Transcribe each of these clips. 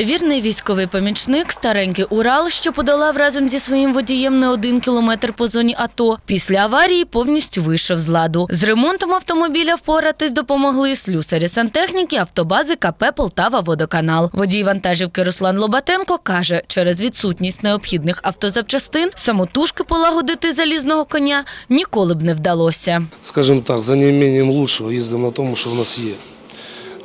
Вірний військовий помічник, старенький Урал, що подолав разом зі своїм водієм не один кілометр по зоні АТО, після аварії повністю вийшов з ладу. З ремонтом автомобіля впоратись допомогли слюсарі сантехніки автобази КП Полтава Водоканал. Водій вантажівки Руслан Лобатенко каже, через відсутність необхідних автозапчастин самотужки полагодити залізного коня ніколи б не вдалося. скажімо так, за неімінням лучшого їздимо на тому, що в нас є.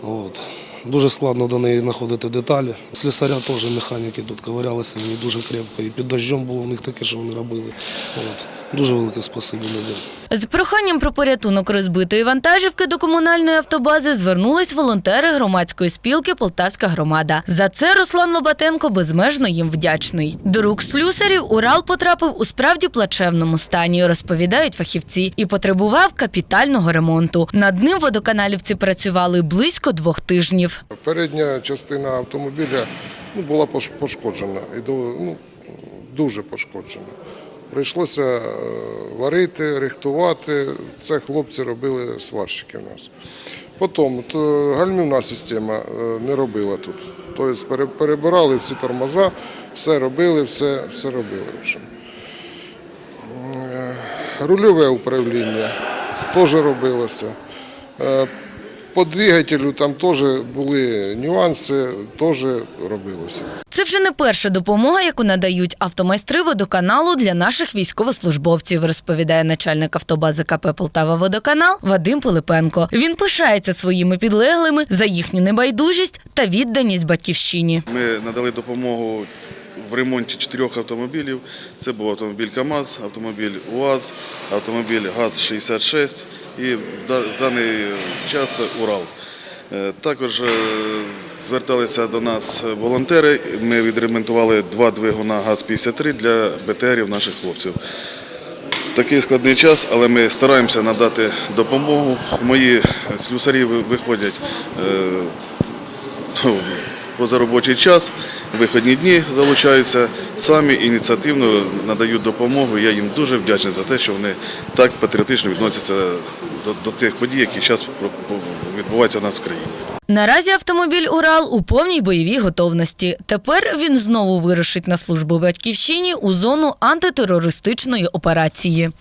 От. Дуже складно до неї знаходити деталі. Слісаря теж механіки тут ковирялися, вони дуже крепко. І під дощом було в них таке, що вони робили. От. Дуже велике спасибі людям. З проханням про порятунок розбитої вантажівки до комунальної автобази звернулись волонтери громадської спілки Полтавська громада. За це Руслан Лобатенко безмежно їм вдячний. До рук слюсарів Урал потрапив у справді плачевному стані, розповідають фахівці, і потребував капітального ремонту. Над ним водоканалівці працювали близько двох тижнів. Передня частина автомобіля ну, була пош- пошкоджена, і до- ну, дуже пошкоджена. Прийшлося е, варити, рихтувати. Це хлопці робили сварщики в нас. Потім гальмівна система е, не робила тут. Тобто перебирали всі тормоза, все робили, все, все робили. Е, Рульове управління теж робилося. По двигателю там теж були нюанси, теж робилося. Це вже не перша допомога, яку надають автомайстри водоканалу для наших військовослужбовців, розповідає начальник автобази КП Полтава Водоканал Вадим Пилипенко. Він пишається своїми підлеглими за їхню небайдужість та відданість батьківщині. Ми надали допомогу в ремонті чотирьох автомобілів. Це був автомобіль КАМАЗ, автомобіль УАЗ, автомобіль ГАЗ-66 і в даний час Урал. Е, Також е, зверталися до нас волонтери. Ми відремонтували два двигуна ГАЗ-53 для БТРів наших хлопців. Такий складний час, але ми стараємося надати допомогу. Мої слюсарі виходять е, ну, позаробочий час, вихідні дні залучаються, самі ініціативно надають допомогу. Я їм дуже вдячний за те, що вони так патріотично відносяться до, до тих подій, які зараз відбуваються в нас в країні. Наразі автомобіль Урал у повній бойовій готовності. Тепер він знову вирушить на службу батьківщині у зону антитерористичної операції.